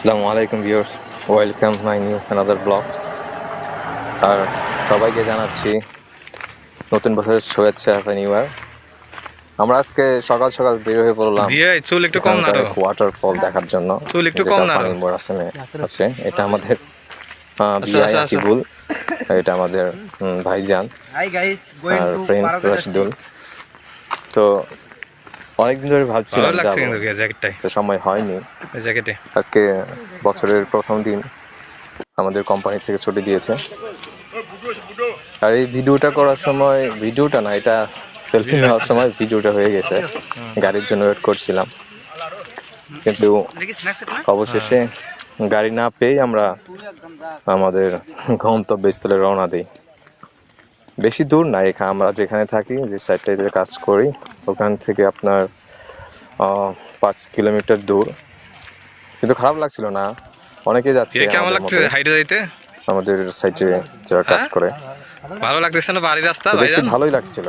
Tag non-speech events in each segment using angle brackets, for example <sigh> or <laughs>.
আসসালামু আলাইকুম viewers welcome my new another blog আর সবাইকে জানাচ্ছি নতুন বছরের শুভেচ্ছা হ্যাপি নিউ ইয়ার আমরা আজকে সকাল সকাল বের হয়ে পড়লাম চুল একটু কম নাড়ো। ওয়াটারফল দেখার জন্য। চুল একটু কম নাড়ো। মোরাসিমে আছে এটা আমাদের আহ, আচ্ছা, বিআই আচ্ছা, আচ্ছা। আকিবুল। এটা আমাদের ভাইজান। Hi guys, going আর to ফ্রেন্ড রাশিদুল তো অনেকদিন ধরে ভাবছিলাম লাগছে যাব। কিন্তু জ্যাকেটটাই তো সময় হয়নি। জ্যাকেটে। আজকে বছরের প্রথম দিন আমাদের কোম্পানি থেকে ছুটি দিয়েছে। আর এই ভিডিওটা করার সময় ভিডিওটা না এটা সেলফি নেওয়ার সময় ভিডিওটা হয়ে গেছে। গাড়ির জন্য ওয়েট করছিলাম। কিন্তু অবশেষে গাড়ি না পেয়ে আমরা আমাদের গন্তব্যস্থলে রওনা দিই। বেশি দূর না এখানে আমরা যেখানে থাকি যে সাইডটাতে কাজ করি ওখান থেকে আপনার পাঁচ কিলোমিটার দূর। কিন্তু খারাপ লাগছিল না। অনেকে যাচ্ছে কেমন লাগছে হাইটে যাইতে? আমাদের সাইডে যারা কাজ হ্যাঁ? করে। ভালো লাগতেছে না বাড়ির রাস্তা ভাইজান? ভালোই লাগছিল।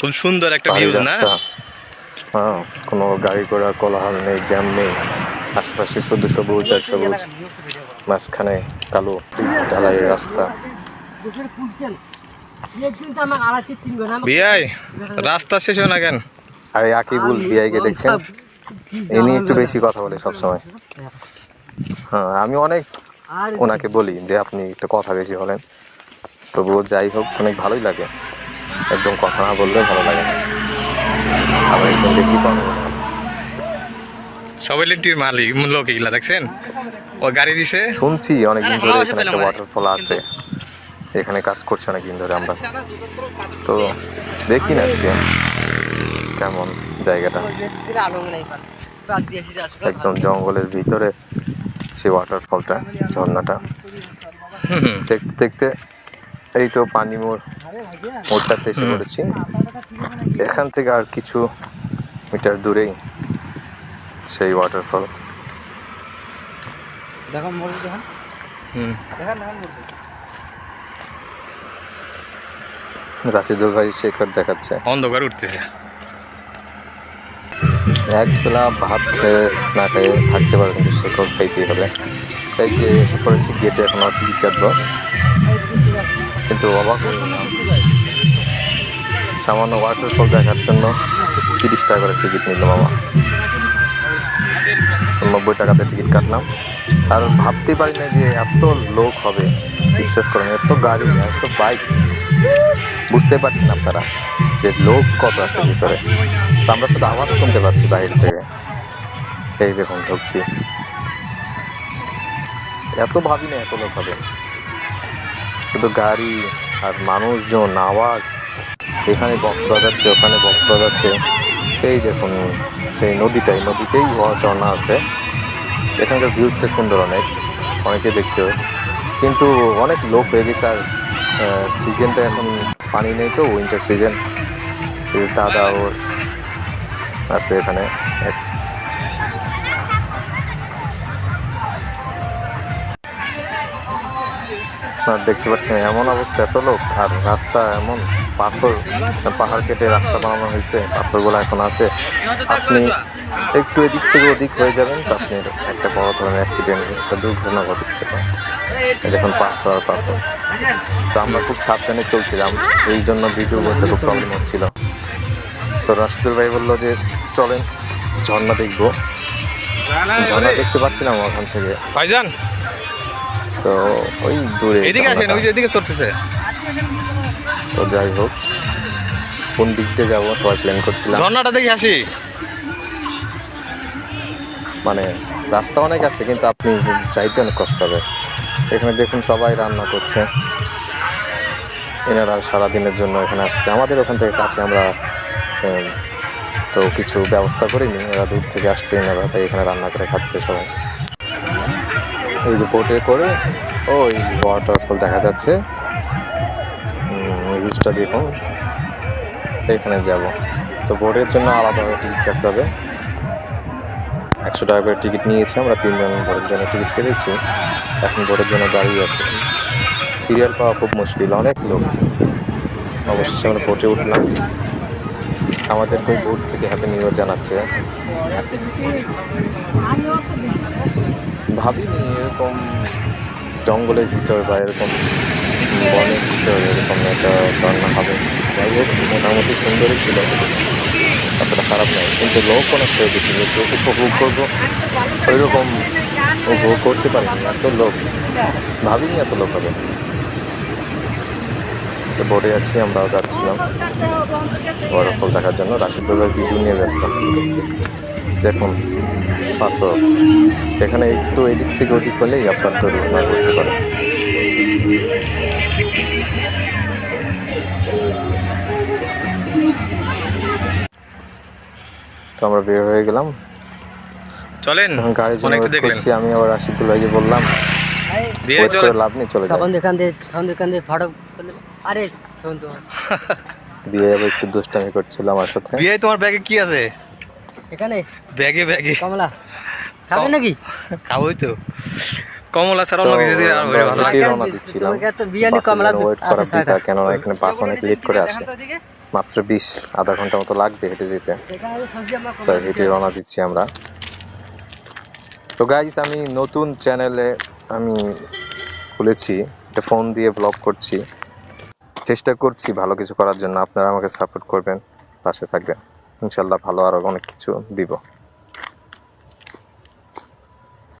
খুব সুন্দর একটা ভিউ না? হ্যাঁ কোনো গাড়ি ঘোড়ার কোলাহল নেই জ্যাম নেই। আশেপাশে শুধু সবুজ আর সবুজ। মাঝখানে কালো ঢালাই রাস্তা। রাস্তা শেষ হয় না কেন? আর আকিবুল বিআইকে দেখছেন? ইনি একটু বেশি কথা বলে সবসময়। হ্যাঁ আমি অনেক ওনাকে বলি যে আপনি একটু কথা বেশি বলেন। তবুও যাই হোক অনেক ভালোই লাগে। একদম কথা না বললে ভালো লাগে না। আবার একদম বেশি কথা বলে। সবাই লিন্টির মালিক লোক এগুলা দেখছেন? ও গাড়ি দিছে? শুনছি অনেকদিন ধরে এখানে একটা। ওয়াটারফল আছে। এখানে কাজ করছে অনেকদিন ধরে আমরা। তো দেখি না আজকে। কেমন জায়গাটা? একদম জঙ্গলের ভিতরে সেই ওয়াটারফলটা ঝর্ণাটা। দেখতে দেখতে এই তো পানি মোড় মোড়টাতে এসে পড়েছি। এখান থেকে আর কিছু মিটার দূরেই সেই ওয়াটারফল রাশিদুল ভাই শেখর দেখাচ্ছে। অন্ধকার উঠতেছে। এক বেলা ভাত না খেয়ে থাকতে পারবে কিন্তু শেখর খাইতেই হবে। তাই যে এসে পড়েছি, গেটে এখন টিকিট কাটবো। কিন্তু অবাক সামান্য ওয়াটারফল দেখার জন্য তিরিশ টাকা করে টিকিট নিল মামা। নব্বই টাকাতে টিকিট কাটলাম। আর ভাবতেই পারি না যে এত লোক হবে। বিশ্বাস করেন, এত গাড়ি, এত বাইক বুঝতে পারছেন আপনারা যে লোক কত আছে ভিতরে। তো আমরা শুধু আওয়াজ শুনতে পাচ্ছি বাইরে থেকে। এই দেখুন, ঢুকছি। এত ভাবি না, এত লোক হবে শুধু গাড়ি আর মানুষজন, আওয়াজ। এখানে বক্স বাজাচ্ছে, ওখানে বক্স বাজাচ্ছে। এই দেখুন, সেই নদীটাই, নদীতেই ঝর্ণা আছে। এখানকার ভিউজটা সুন্দর অনেক, অনেকে দেখছে। কিন্তু অনেক লোক হয়ে গেছে আর সিজনটা এখন পানি নেই তো উইন্টার সিজন দাদা ওর আছে এখানে। দেখতে পাচ্ছেন, এমন অবস্থা, এত লোক, আর রাস্তা এমন, পাথর, পাহাড় কেটে রাস্তা বানানো হয়েছে, পাথরগুলো এখন আছে। আপনি একটু এদিক থেকে ওদিক হয়ে যাবেন তো আপনি একটা বড় ধরনের অ্যাক্সিডেন্ট একটা দুর্ঘটনা ঘটে যেতে পারে। এই দেখুন, পাঁচ পাথর তো আমরা খুব সাবধানে চলছিলাম। এই জন্য ভিডিও করতে খুব প্রবলেম হচ্ছিল। তো রাশিদুল ভাই বলল যে চলেন ঝর্ণা দেখব। ঝর্ণা দেখতে পাচ্ছিলাম ওখান থেকে। ভাইজান। তো ওই দূরে এদিকে আসেন। ওই যে এদিকে চড়তেছে। তো যাই হোক কোন দিক দিয়ে যাব সবাই প্ল্যান করছিলাম। ঝর্ণাটা দেখে আসি। মানে রাস্তা অনেক আছে, কিন্তু আপনি যাইতে অনেক কষ্ট হবে। এখানে দেখুন সবাই রান্না করছে। এনারা সারাদিনের জন্য এখানে আসছে। আমাদের ওখান থেকে কাছে আমরা তো কিছু ব্যবস্থা করিনি। এরা দূর থেকে আসছে এনারা, তাই এখানে রান্না করে খাচ্ছে সবাই। এই যে বোটে করে, ওই ওয়াটারফল দেখা যাচ্ছে। দেখুন। এখানে যাব। তো বোটের জন্য আলাদাভাবে টিকিট কাটতে হবে। একশো টাকা করে টিকিট নিয়েছি আমরা, তিনজন ভোটের জন্য টিকিট কেটেছি। এখন ভোটের জন্য দাঁড়িয়ে আছি। সিরিয়াল পাওয়া খুব মুশকিল, অনেক লোক। অবশেষে আমরা ভোটে উঠলাম। আমাদেরকে ভোট থেকে হ্যাপি নিউ ইয়ার জানাচ্ছে। ভাবিনি এরকম জঙ্গলের ভিতর বা এরকম বনের ভিতর এরকম একটা ঝর্ণা হবে। যাই হোক, মোটামুটি সুন্দরই ছিল। অতটা খারাপ নয়। কিন্তু লোক অনেক হয়ে গেছে যেহেতু উপভোগ করব। ওইরকম উপভোগ করতে পারিনি এত লোক। ভাবিনি এত লোক হবে। তো বোর্ডে আছি, আমরাও যাচ্ছিলাম। ওয়াটারফল দেখার জন্য। রাশিদ ভাই ভিডিও নিয়ে ব্যস্ত। দেখুন, পাথর। এখানে একটু এদিক থেকে ওদিক হলেই আপনার দুর্ঘটনা করতে পারে। তো আমরা বের হয়ে গেলাম। চলেন গাড়ির জন্য অনেক দেখলেন। আমি আবার রাশিদুল ভাইকে বললাম বিয়ে চলে লাভ নেই চলে যাই। দোকান দিয়ে তখন দোকান দিয়ে ফটো আরে তো দিয়ে <laughs> আবার একটু দুষ্টামি করছিল আমার সাথে। বিয়ে তোমার ব্যাগে কি আছে? এখানে? ব্যাগে ব্যাগে। কমলা। খাবে নাকি? খাবোই তো। কমলা ছাড়া অন্য কিছু আরও ভালো লাগে রওনা দিচ্ছিলাম? তোমাকে এত বিরিয়ানি কমলা আছে কেননা এখানে বাস অনেক লেট করে আসে। মাত্র বিশ, আধা ঘণ্টা মতো লাগবে হেঁটে যেতে। তাই হেঁটে রওনা দিচ্ছি আমরা। তো গাইজ আমি নতুন চ্যানেলে আমি খুলেছি এটা ফোন দিয়ে ব্লগ করছি। চেষ্টা করছি ভালো কিছু করার জন্য, আপনারা আমাকে সাপোর্ট করবেন, পাশে থাকবেন। ইনশাল্লাহ ভালো আরও অনেক কিছু দিব।